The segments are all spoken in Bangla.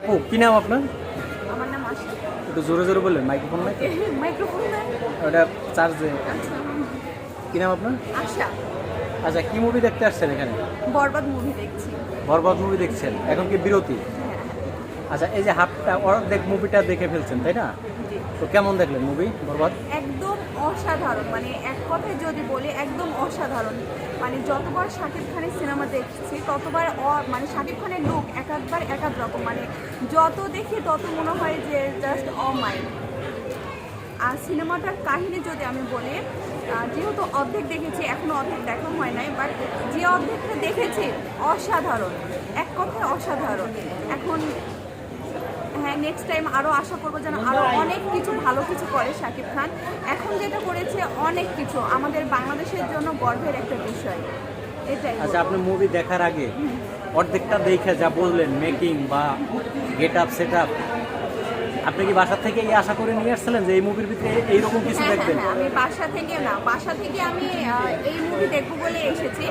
ও কি নাম আপনার? আমার নাম আশা একটু জোরে জোরে বললেন মাইক্রোফোন নাই? মাইক্রোফোন নাই। ওটা চার্জে আচ্ছা। কি নাম আপনার? আশা। আচ্ছা কি মুভি দেখতে আসছেন এখানে? বরবাদ মুভি দেখছি। বরবাদ মুভি দেখছেন। এখন কি বিরতি? আচ্ছা এই যে হাফটা অর্ধেক মুভিটা দেখে ফেলছেন তাই না? তো কেমন দেখলেন মুভি বরবাদ? একদম অসাধারণ মানে এক কথায় যদি বলি একদম অসাধারণ। মানে যতবার শাকিব খানের সিনেমা দেখছি ততবার মানে শাকিব খানের লুক এক একবার এক এক রকম মানে যত দেখি তত মনে হয় যে জাস্ট অমাইন্ড আর সিনেমাটার কাহিনী যদি আমি বলি যেহেতু অর্ধেক দেখেছি এখনও অর্ধেক দেখা হয় নাই বাট যে অর্ধেকটা দেখেছি অসাধারণ এক কথায় অসাধারণ। এখন হ্যাঁ নেক্সট টাইম আরও আশা করব যেন আরও অনেক কিছু ভালো কিছু করে শাকিব খান। এখন যেটা করেছে অনেক কিছু। আমাদের বাংলাদেশের জন্য গর্বের একটা বিষয়। এটাই। আচ্ছা আপনি মুভি দেখার আগে অর্ধেকটা দেখে যা বললেন মেকিং বা গেট আপ সেট আপ আপনি কি বাসা থেকে এই আশা করে নিয়ে আসছিলেন যে এই মুভির ভিতরে এইরকম কিছু হ্যাঁ হ্যাঁ দেখবেন? হ্যাঁ আমি বাসা থেকে না বাসা থেকে আমি এই মুভি দেখব বলে এসেছি।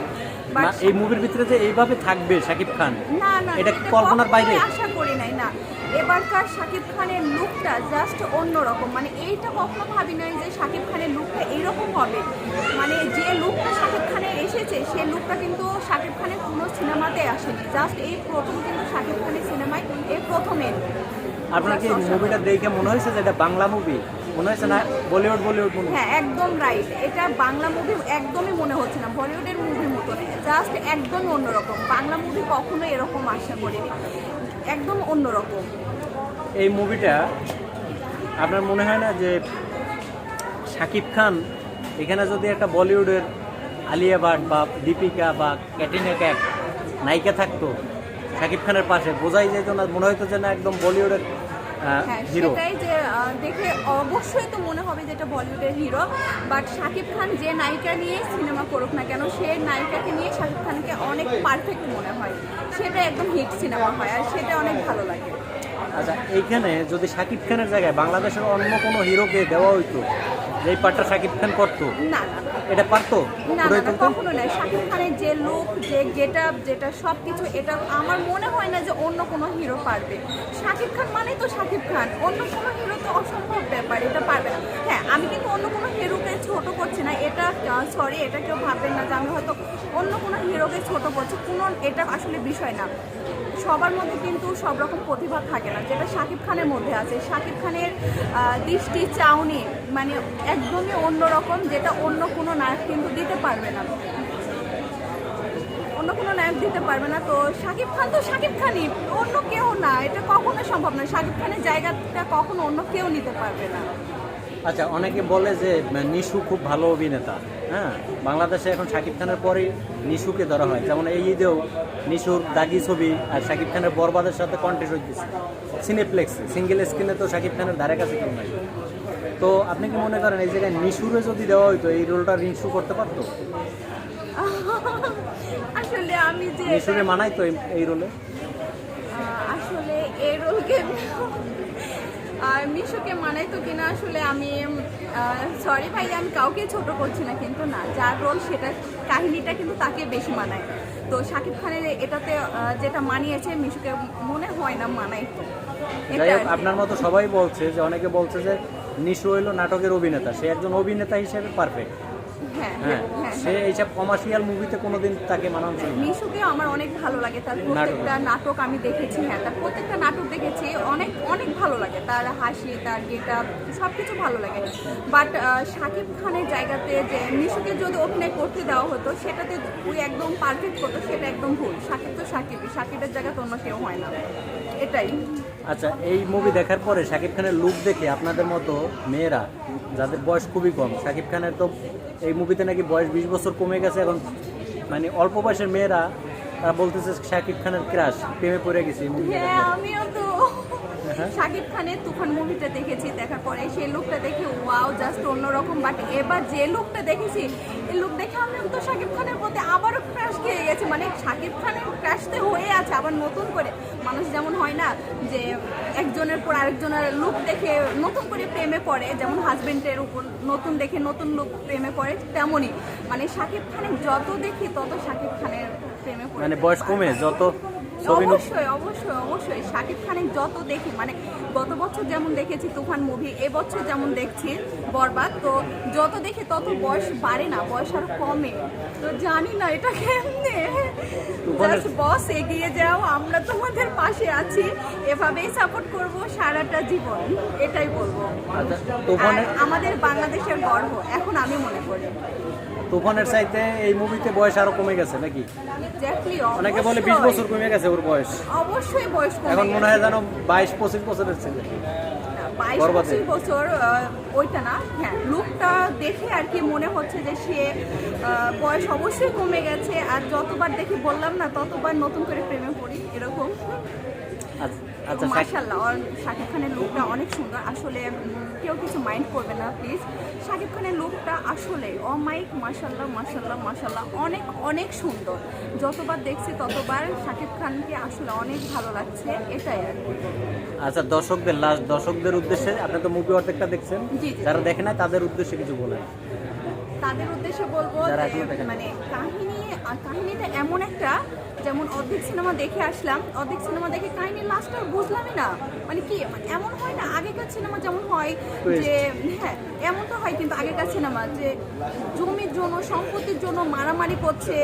এই মুভির ভিতরে যে এইভাবে থাকবে শাকিব খান না না এটা কল্পনার বাইরে? আশা করি নাই না। এবারকার শাকিব খানের লুকটা জাস্ট অন্যরকম। মানে এইটা কখনো ভাবি নাই যে শাকিব খানের লুকটা এইরকম হবে। মানে যে লুকটা শাকিব খানের এসেছে সেই লুকটা কিন্তু শাকিব খানের কোনো সিনেমাতে আসেনি। জাস্ট এই প্রথম কিন্তু শাকিব খানের সিনেমায় এই প্রথম। এলো আপনার কি মুভিটা দেখে মনে হয়েছে যে এটা বাংলা মুভি মনে হয়েছে না? বলিউড বলিউড মুভি হ্যাঁ একদম রাইট এটা বাংলা মুভি একদমই মনে হচ্ছে না। বলিউডের মতো জাস্ট একদম অন্যরকম। বাংলা মুভি কখনো এরকম আশা করিনি। একদম অন্যরকম। এই মুভিটা আপনার মনে হয় না যে শাকিব খান এখানে যদি একটা বলিউডের আলিয়া ভাট বা দীপিকা বা ক্যাটিনা ক্যাপ নায়িকা থাকতো শাকিব খানের পাশে, বোঝাই যেত না, মনে হতো যে না, একদম বলিউডের হিরো সেটাই যে দেখে অবশ্যই তো মনে হবে যেটা বলিউডের হিরো বাট শাকিব খান যে নায়িকা নিয়ে সিনেমা করুক না কেন সে নায়িকাকে নিয়ে শাকিব খানকে অনেক পারফেক্ট মনে হয়। সেটা একদম হিট সিনেমা হয় আর সেটা অনেক ভালো লাগে। আচ্ছা এইখানে যদি শাকিব খানের জায়গায় বাংলাদেশের অন্য কোনো হিরোকে দেওয়া হইতো যে এই পার্টটা শাকিব খান করতো? না না না। এটা পারতো? না না না, কখনো নয়। শাকিব খানের যে লুক যে গেট আপ যেটা সব কিছু এটা আমার মনে হয় না যে অন্য কোনো হিরো পারবে। শাকিব খান মানে তো শাকিব খান। অন্য কোনো হিরো তো অসম্ভব ব্যাপার এটা পারবে না। হ্যাঁ আমি কিন্তু অন্য কোনো হিরোকে ছোট করছি না। এটা সরি এটা কেউ ভাববেন না যে আমি হয়তো অন্য কোনো হিরোকে ছোট করছি। কোনো এটা আসলে বিষয় না। সবার মধ্যে কিন্তু সব রকম প্রতিভা থাকে না যেটা শাকিব খানের মধ্যে আছে। শাকিব খানের আহ, দৃষ্টি চাউনি মানে একদমই অন্যরকম, যেটা অন্য কোনো নায়ক কিন্তু দিতে পারবে না। অন্য কোনো নায়ক দিতে পারবে না। তো শাকিব খান তো শাকিব খানই, অন্য কেউ না। এটা কখনো সম্ভব না শাকিব খানের জায়গাটা কখনো অন্য কেউ নিতে পারবে না। আচ্ছা অনেকে বলে যে নিশু খুব ভালো অভিনেতা। হ্যাঁ বাংলাদেশে এখন শাকিব খানের পরেই নিশুকে ধরা হয়। যেমন এই ঈদেও নিশুর দাগি ছবি আর শাকিব খানের বরবাদের সাথে কন্টেস্ট হইতেছে সিনেপ্লেক্সে সিঙ্গেল স্ক্রিনে তো শাকিব খানের ধারে কাছে কেউ নাই। তো আপনি কি মনে করেন এই জায়গায় নিশুরে যদি দেওয়া হইতো এই রোলটা রিংসু করতে পারতো? আসলে আমি যে নিশুরে মানাই তো এই- রোলে? আসলে এই রোলকে আর মিশুকে মানাই তো কিনা আসলে আমি সরি ভাই আমি কাউকে ছোট করছি না কিন্তু না যার রোল সেটা কাহিনীটা কিন্তু তাকে বেশি মানায়। তো শাকিব খানের এটাতে যেটা মানিয়েছে মিশুকে মনে হয় না মানাই তো। আপনার মতো সবাই বলছে যে অনেকে বলছে যে নিশু হইল নাটকের অভিনেতা। সে একজন অভিনেতা হিসেবে পারফেক্ট হ্যাঁ হ্যাঁ হ্যাঁ সে এইসব কমার্শিয়াল মুভিতে কোনোদিন তাকে। মিশুকে আমার অনেক ভালো লাগে। তার প্রত্যেকটা নাটক আমি দেখেছি হ্যাঁ তার প্রত্যেকটা নাটক দেখেছি অনেক অনেক ভালো লাগে। তার হাসি তার গেট সব কিছু ভালো লাগে। বাট শাকিব খানের জায়গাতে যে মিশুকে যদি অভিনয় করতে দেওয়া হতো সেটাতে ওই একদম পারফেক্ট করতো সেটা একদম ভুল। শাকিব তো শাকিবই শাকিবের জায়গাতে অন্য কেউ হয় না। এটাই। আচ্ছা এই মুভি দেখার পরে শাকিব খানের লুক দেখে আপনাদের মতো মেয়েরা, যাদের বয়স খুবই কম, শাকিব খানের তো এই মুভিতে নাকি বয়স বিশ বছর কমে গেছে এখন মানে অল্প বয়সের মেয়েরা, তারা বলতেছে শাকিব খানের ক্রাশ প্রেমে পড়ে গেছে এই মুভি হ্যাঁ আমিও তো। শাকিব খানের তুফান মুভিটা দেখেছি, দেখার পরে সেই লুকটা দেখে ওয়াও জাস্ট অন্যরকম। বাট এবার যে লুকটা দেখেছি, এই লুক দেখে আমি তো শাকিব খানের প্রতি আবারও ক্রাশ খেয়ে গেছি। মানে শাকিব খানের ক্রাশতে হয়ে আছে, আবার নতুন করে। মানুষ যেমন হয় না যে একজনের পর আরেকজনের লুক দেখে নতুন করে প্রেমে পড়ে, যেমন হাজবেন্ডের উপর নতুন দেখে নতুন লুক প্রেমে পড়ে, তেমনই। মানে শাকিব খানের যত দেখি, তত শাকিব খানের প্রেমে পড়ে মানে বয়স কমে যত অবশ্যই অবশ্যই অবশ্যই। শাকিব খানের যত দেখি মানে গত বছর যেমন দেখেছি তুফান মুভি এবছর যেমন দেখছি বরবাদ তো যত দেখি তত বয়স বাড়ে না বয়স আর কমে। তো জানি না এটা কেমনে। তুফানের- জাস্ট বস এগিয়ে যাও আমরা তোমাদের পাশে আছি। এভাবেই সাপোর্ট করব সারাটা জীবন এটাই বলব। আচ্ছা আর আমাদের বাংলাদেশের গর্ব এখন আমি মনে করি। তুফানের চাইতে এই মুভিতে বয়স আরও কমে গেছে নাকি? অনেকে বলে বিশ বছর কমে গেছে ওর বয়স। অবশ্যই বয়স এখন মনে হয় যেন বাইশ পঁচিশ বছরের ছেলে। বাইশ পঁচিশ বছর ওইটা না। হ্যাঁ লুকটা দেখে আর কি মনে হচ্ছে যে সে বয়স অবশ্যই কমে গেছে। আর যতবার দেখে বললাম না ততবার নতুন করে প্রেমে পড়ি এরকম। আচ্ছা আর শাকিব খানের লুকটা অনেক সুন্দর আসলে কেউ কিছু মাইন্ড করবে না প্লিজ শাকিব খানের লুকটা আসলে অমাইক মার্শাল্লাহ মার্শাল্লাহ অনেক অনেক সুন্দর যতবার দেখছি ততবার শাকিব খানকে আসলে অনেক ভালো লাগছে এটাই আর। আচ্ছা দর্শকদের লাস্ট দর্শকদের উদ্দেশ্যে আপনি তো মুভি অর্ধেকটা দেখছেন। যারা দেখে না তাদের উদ্দেশ্যে কিছু বলেন তাদের উদ্দেশ্যে বলব। মানে কাহিনী আর কাহিনীটা এমন একটা যেমন অর্ধেক সিনেমা দেখে আসলাম অর্ধেক সিনেমা দেখে কাহিনীর লাস্টটা বুঝলামই না। মানে কি মানে এমন হয় না আগেকার সিনেমা যেমন হয় যে হ্যাঁ এমন তো হয় কিন্তু আগেকার সিনেমা যে জমির জন্য সম্পত্তির জন্য মারামারি করছে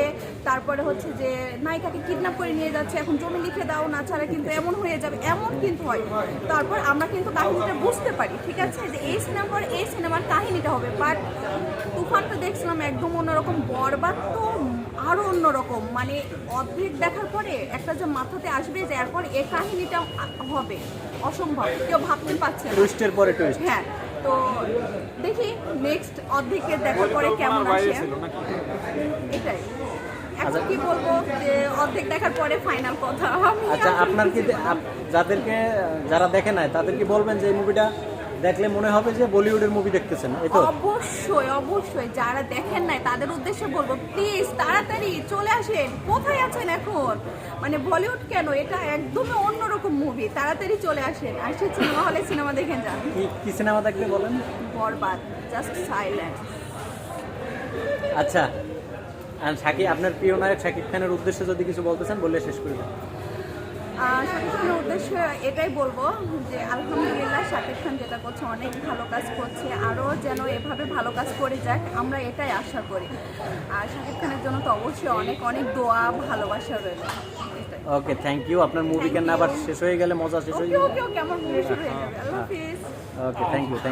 তারপরে হচ্ছে যে নায়িকাকে কিডন্যাপ করে নিয়ে যাচ্ছে এখন জমি লিখে দাও না ছাড়া কিন্তু এমন হয়ে যাবে এমন কিন্তু হয়। তারপর আমরা কিন্তু কাহিনীটা বুঝতে পারি ঠিক আছে? যে এই সিনেমার এই সিনেমার কাহিনীটা হবে বাট তুফানটা দেখছিলাম একদম অন্যরকম বরবাদ তো আরও অন্যরকম। মানে অর্ধেক দেখার পরে একটা যে মাথাতে আসবে যে এরপর এই কাহিনীটা হবে অসম্ভব কেউ ভাবতে পারছে না। টুইস্টের পরে টুইস্ট হ্যাঁ তো দেখি নেক্সট অর্ধেকের দেখার পরে কেমন আসে এটাই। এখন কি বলব যে অর্ধেক দেখার পরে ফাইনাল কথা। আচ্ছা আপনার কি যাদেরকে যারা দেখে নাই তাদেরকে বলবেন যে এই মুভিটা দেখলে মনে হবে যে বলিউডের মুভি দেখতেছেন এই তো? অবশ্যই অবশ্যই যারা দেখেন নাই তাদের উদ্দেশ্যে বলব প্লিজ তাড়াতাড়ি চলে আসেন। কোথায় আছেন এখন? মানে বলিউড কেন? এটা একদমই অন্যরকম মুভি তাড়াতাড়ি চলে আসেন। আসে সিনেমা হলে সিনেমা দেখে যান। কি কি সিনেমা দেখতে বলেন? বরবাদ জাস্ট সাইলেন্ট আচ্ছা আর শাকিব আপনার প্রিয় নায়ক শাকিব খানের উদ্দেশ্যে যদি কিছু বলতে চান বললে শেষ করে দেন। শাকিব খানের উদ্দেশ্যে এটাই বলব যে আলহামদুলিল্লাহ শাকিব খান যেটা করছে অনেক ভালো কাজ করছে আরও যেন এভাবে ভালো কাজ করে যাক আমরা এটাই আশা করি। আর শাকিব খানের জন্য তো অবশ্যই অনেক অনেক দোয়া ভালোবাসা রয়েছে ওকে থ্যাংক ইউ আপনার মুভি কেন আবার শেষ হয়ে গেলে মজা শেষ হয়ে যাবে? ওকে ওকে আমার শুরু হয়ে যাবে। আল্লাহ হাফেজ। ওকে থ্যাংক ইউ থ্যাংক